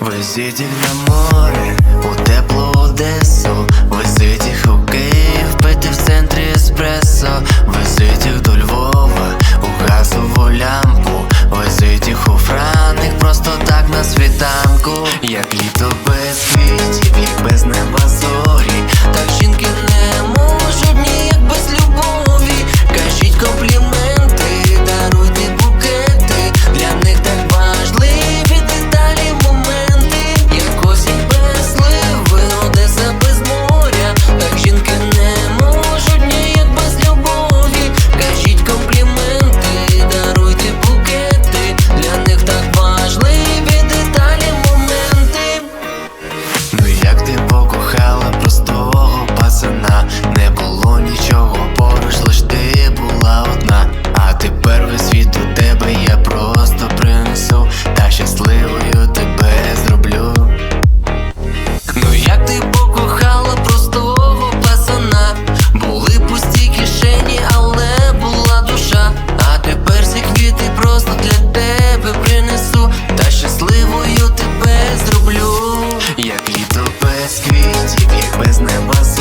Везіть їх на море, у теплу Одесу, без неба.